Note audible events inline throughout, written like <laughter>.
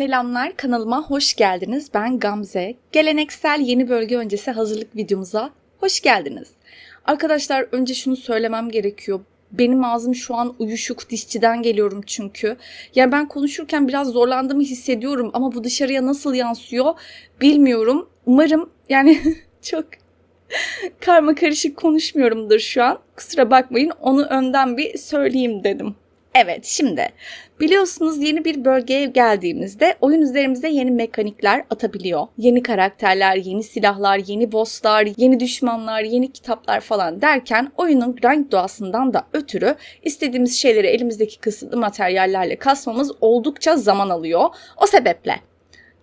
Selamlar kanalıma hoş geldiniz. Ben Gamze. Geleneksel yeni bölge öncesi hazırlık videomuza hoş geldiniz. Arkadaşlar önce şunu söylemem gerekiyor. Benim ağzım şu an uyuşuk dişçiden geliyorum çünkü. Ya ben konuşurken biraz zorlandığımı hissediyorum ama bu dışarıya nasıl yansıyor bilmiyorum. Umarım yani <laughs> çok karma karışık konuşmuyorumdur şu an. Kusura bakmayın onu önden bir söyleyeyim dedim. Evet şimdi biliyorsunuz yeni bir bölgeye geldiğimizde oyun üzerimize yeni mekanikler atabiliyor. Yeni karakterler, yeni silahlar, yeni bosslar, yeni düşmanlar, yeni kitaplar falan derken oyunun grind doğasından da ötürü istediğimiz şeyleri elimizdeki kısıtlı materyallerle kasmamız oldukça zaman alıyor. O sebeple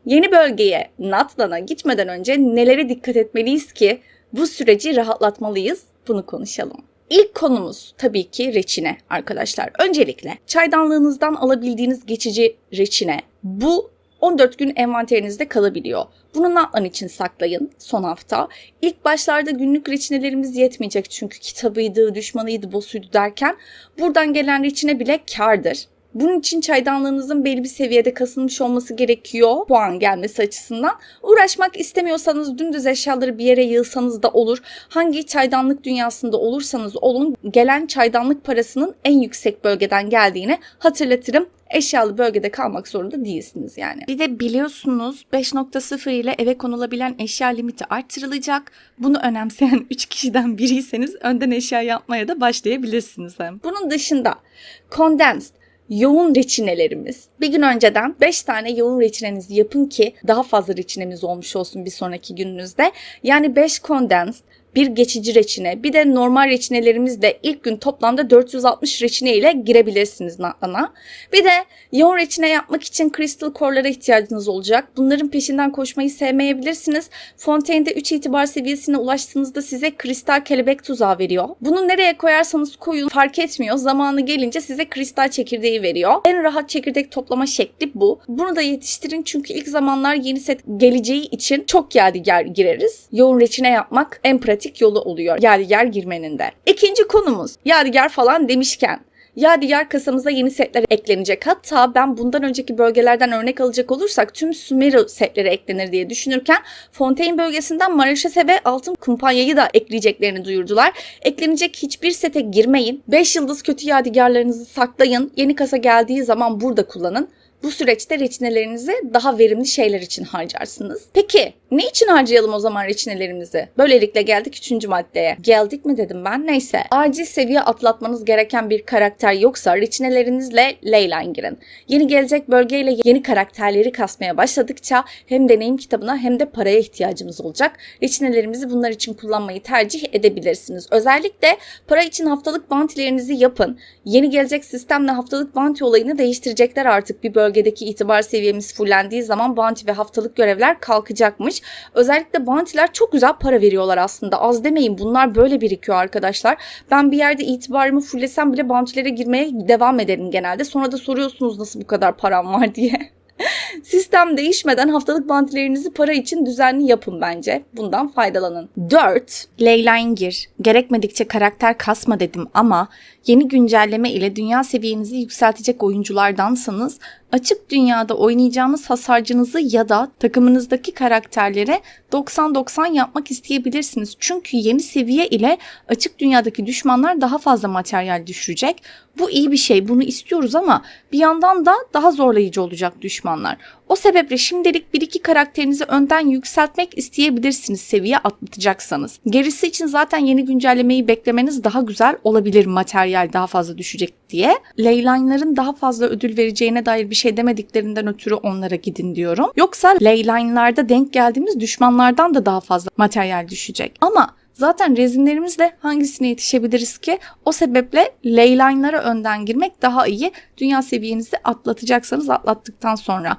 yeni bölgeye Natlan'a gitmeden önce nelere dikkat etmeliyiz ki bu süreci rahatlatmalıyız? Bunu konuşalım. İlk konumuz tabii ki reçine arkadaşlar. Öncelikle çaydanlığınızdan alabildiğiniz geçici reçine. Bu 14 gün envanterinizde kalabiliyor. Bunu Natlan için saklayın son hafta. İlk başlarda günlük reçinelerimiz yetmeyecek çünkü kitabıydı, düşmanıydı, bossuydu derken buradan gelen reçine bile kardır. Bunun için çaydanlığınızın belli bir seviyede kasılmış olması gerekiyor puan gelmesi açısından. Uğraşmak istemiyorsanız dümdüz eşyaları bir yere yığsanız da olur. Hangi çaydanlık dünyasında olursanız olun gelen çaydanlık parasının en yüksek bölgeden geldiğini hatırlatırım. Eşyalı bölgede kalmak zorunda değilsiniz yani. Bir de biliyorsunuz 5.0 ile eve konulabilen eşya limiti artırılacak. Bunu önemseyen 3 kişiden biriyseniz önden eşya yapmaya da başlayabilirsiniz hem. Bunun dışında condensed yoğun reçinelerimiz. Bir gün önceden 5 tane yoğun reçinenizi yapın ki daha fazla reçinemiz olmuş olsun bir sonraki gününüzde. Yani 5 condensed, bir geçici reçine, bir de normal reçinelerimizle ilk gün toplamda 460 reçine ile girebilirsiniz Natlan'a. Bir de yoğun reçine yapmak için crystal core'lara ihtiyacınız olacak. Bunların peşinden koşmayı sevmeyebilirsiniz. Fontaine'de 3 itibar seviyesine ulaştığınızda size kristal kelebek tuzağı veriyor. Bunu nereye koyarsanız koyun fark etmiyor. Zamanı gelince size kristal çekirdeği veriyor. En rahat çekirdek toplama şekli bu. Bunu da yetiştirin çünkü ilk zamanlar yeni set geleceği için çok yadigar gireriz. Yoğun reçine yapmak en pratik yolu oluyor yadigar girmenin de. İkinci konumuz yadigar falan demişken Yadigar kasamıza yeni setler eklenecek. Hatta ben bundan önceki bölgelerden örnek alacak olursak tüm Sumeru setleri eklenir diye düşünürken Fontaine bölgesinden Maraşese ve Altın Kumpanya'yı da ekleyeceklerini duyurdular. Eklenecek hiçbir sete girmeyin. 5 yıldız kötü yadigarlarınızı saklayın. Yeni kasa geldiği zaman burada kullanın. Bu süreçte reçinelerinizi daha verimli şeyler için harcarsınız. Peki ne için harcayalım o zaman reçinelerimizi? Böylelikle geldik üçüncü maddeye. Geldik mi dedim ben neyse. Acil seviye atlatmanız gereken bir karakter yoksa reçinelerinizle Leyline girin. Yeni gelecek bölgeyle yeni karakterleri kasmaya başladıkça hem deneyim kitabına hem de paraya ihtiyacımız olacak. Reçinelerimizi bunlar için kullanmayı tercih edebilirsiniz. Özellikle para için haftalık bounty'lerinizi yapın. Yeni gelecek sistemle haftalık bounty olayını değiştirecekler artık bir bölge bölgedeki itibar seviyemiz fullendiği zaman bounty ve haftalık görevler kalkacakmış. Özellikle bounty'ler çok güzel para veriyorlar aslında. Az demeyin bunlar böyle birikiyor arkadaşlar. Ben bir yerde itibarımı fullesem bile bounty'lere girmeye devam ederim genelde. Sonra da soruyorsunuz nasıl bu kadar param var <laughs> diye. <laughs> Sistem değişmeden haftalık bantilerinizi para için düzenli yapın bence. Bundan faydalanın. 4. Leyline gir. Gerekmedikçe karakter kasma dedim ama yeni güncelleme ile dünya seviyenizi yükseltecek oyunculardansanız açık dünyada oynayacağınız hasarcınızı ya da takımınızdaki karakterlere 90-90 yapmak isteyebilirsiniz. Çünkü yeni seviye ile açık dünyadaki düşmanlar daha fazla materyal düşürecek. Bu iyi bir şey. Bunu istiyoruz ama bir yandan da daha zorlayıcı olacak düşmanlar. O sebeple şimdilik bir iki karakterinizi önden yükseltmek isteyebilirsiniz seviye atlatacaksanız. Gerisi için zaten yeni güncellemeyi beklemeniz daha güzel olabilir materyal daha fazla düşecek diye. Leyline'ların daha fazla ödül vereceğine dair bir şey demediklerinden ötürü onlara gidin diyorum. Yoksa Leyline'larda denk geldiğimiz düşmanlardan da daha fazla materyal düşecek. Ama Zaten rezinlerimizle hangisine yetişebiliriz ki? O sebeple leyline'lara önden girmek daha iyi. Dünya seviyenizi atlatacaksanız atlattıktan sonra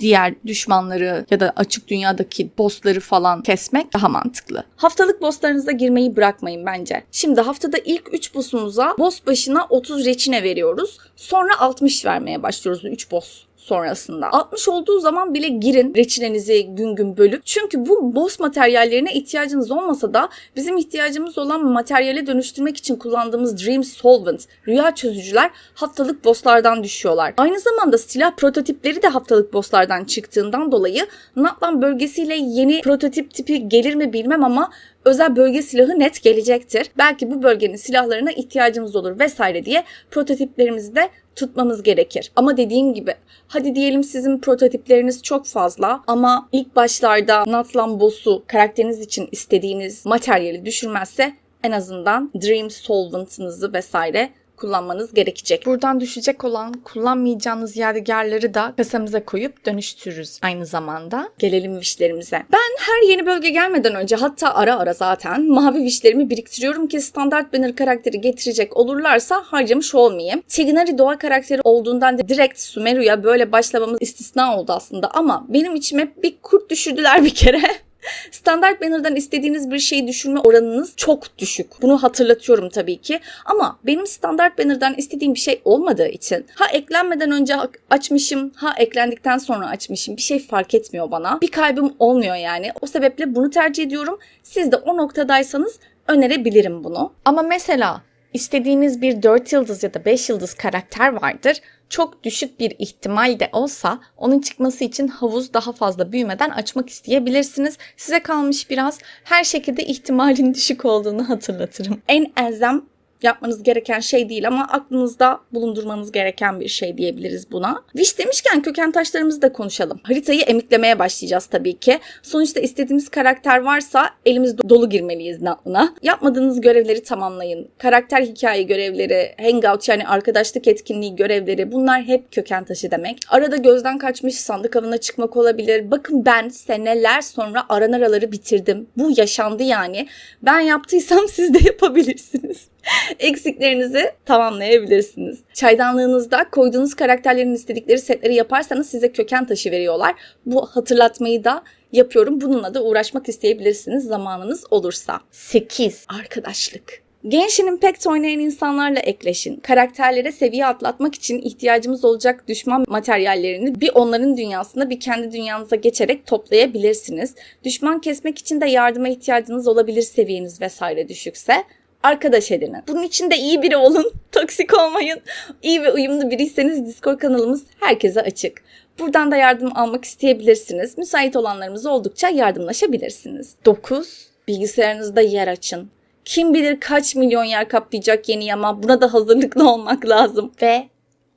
diğer düşmanları ya da açık dünyadaki bossları falan kesmek daha mantıklı. Haftalık bosslarınıza girmeyi bırakmayın bence. Şimdi haftada ilk 3 boss'umuza boss başına 30 reçine veriyoruz. Sonra 60 vermeye başlıyoruz 3 boss sonrasında. 60 olduğu zaman bile girin reçinenizi gün gün bölüp. Çünkü bu boss materyallerine ihtiyacınız olmasa da bizim ihtiyacımız olan materyale dönüştürmek için kullandığımız Dream Solvent, rüya çözücüler haftalık bosslardan düşüyorlar. Aynı zamanda silah prototipleri de haftalık bosslardan çıktığından dolayı Natlan bölgesiyle yeni prototip tipi gelir mi bilmem ama özel bölge silahı net gelecektir. Belki bu bölgenin silahlarına ihtiyacımız olur vesaire diye prototiplerimizi de tutmamız gerekir. Ama dediğim gibi hadi diyelim sizin prototipleriniz çok fazla ama ilk başlarda Natlan boss'u karakteriniz için istediğiniz materyali düşürmezse en azından Dream Solvent'ınızı vesaire kullanmanız gerekecek. Buradan düşecek olan kullanmayacağınız yadigarları da kasamıza koyup dönüştürürüz aynı zamanda. Gelelim wishlerimize. Ben her yeni bölge gelmeden önce hatta ara ara zaten mavi wishlerimi biriktiriyorum ki standart banner karakteri getirecek olurlarsa harcamış olmayayım. Tignari doğa karakteri olduğundan da direkt Sumeru'ya böyle başlamamız istisna oldu aslında ama benim içime bir kurt düşürdüler bir kere. <laughs> Standart Banner'dan istediğiniz bir şeyi düşürme oranınız çok düşük. Bunu hatırlatıyorum tabii ki. Ama benim Standart Banner'dan istediğim bir şey olmadığı için ha eklenmeden önce açmışım ha eklendikten sonra açmışım bir şey fark etmiyor bana. Bir kaybım olmuyor yani. O sebeple bunu tercih ediyorum. Siz de o noktadaysanız önerebilirim bunu. Ama mesela istediğiniz bir 4 yıldız ya da 5 yıldız karakter vardır. Çok düşük bir ihtimal de olsa onun çıkması için havuz daha fazla büyümeden açmak isteyebilirsiniz. Size kalmış biraz her şekilde ihtimalin <laughs> düşük olduğunu hatırlatırım. En elzem yapmanız gereken şey değil ama aklınızda bulundurmanız gereken bir şey diyebiliriz buna. Wish demişken köken taşlarımızı da konuşalım. Haritayı emiklemeye başlayacağız tabii ki. Sonuçta istediğimiz karakter varsa elimiz dolu girmeliyiz aklına. Yapmadığınız görevleri tamamlayın. Karakter hikaye görevleri, hangout yani arkadaşlık etkinliği görevleri bunlar hep köken taşı demek. Arada gözden kaçmış sandık avına çıkmak olabilir. Bakın ben seneler sonra aranaraları bitirdim. Bu yaşandı yani. Ben yaptıysam <laughs> siz de yapabilirsiniz <laughs> eksiklerinizi tamamlayabilirsiniz. Çaydanlığınızda koyduğunuz karakterlerin istedikleri setleri yaparsanız size köken taşı veriyorlar. Bu hatırlatmayı da yapıyorum. Bununla da uğraşmak isteyebilirsiniz zamanınız olursa. 8. Arkadaşlık. Gençin Impact oynayan insanlarla ekleşin. Karakterlere seviye atlatmak için ihtiyacımız olacak düşman materyallerini bir onların dünyasında bir kendi dünyanıza geçerek toplayabilirsiniz. Düşman kesmek için de yardıma ihtiyacınız olabilir seviyeniz vesaire düşükse arkadaş edinin. Bunun için de iyi biri olun. <laughs> Toksik olmayın. İyi ve uyumlu biriyseniz Discord kanalımız herkese açık. Buradan da yardım almak isteyebilirsiniz. Müsait olanlarımız oldukça yardımlaşabilirsiniz. 9. Bilgisayarınızda yer açın. Kim bilir kaç milyon yer kaplayacak yeni yama. Buna da hazırlıklı olmak lazım. Ve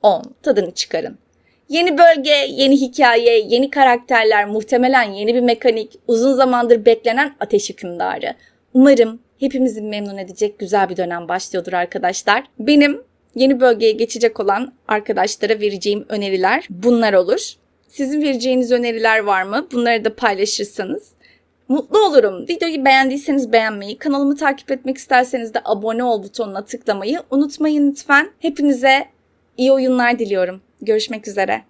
10. Tadını çıkarın. Yeni bölge, yeni hikaye, yeni karakterler, muhtemelen yeni bir mekanik, uzun zamandır beklenen ateş hükümdarı. Umarım hepimizi memnun edecek güzel bir dönem başlıyordur arkadaşlar. Benim yeni bölgeye geçecek olan arkadaşlara vereceğim öneriler bunlar olur. Sizin vereceğiniz öneriler var mı? Bunları da paylaşırsanız mutlu olurum. Videoyu beğendiyseniz beğenmeyi, kanalımı takip etmek isterseniz de abone ol butonuna tıklamayı unutmayın lütfen. Hepinize iyi oyunlar diliyorum. Görüşmek üzere.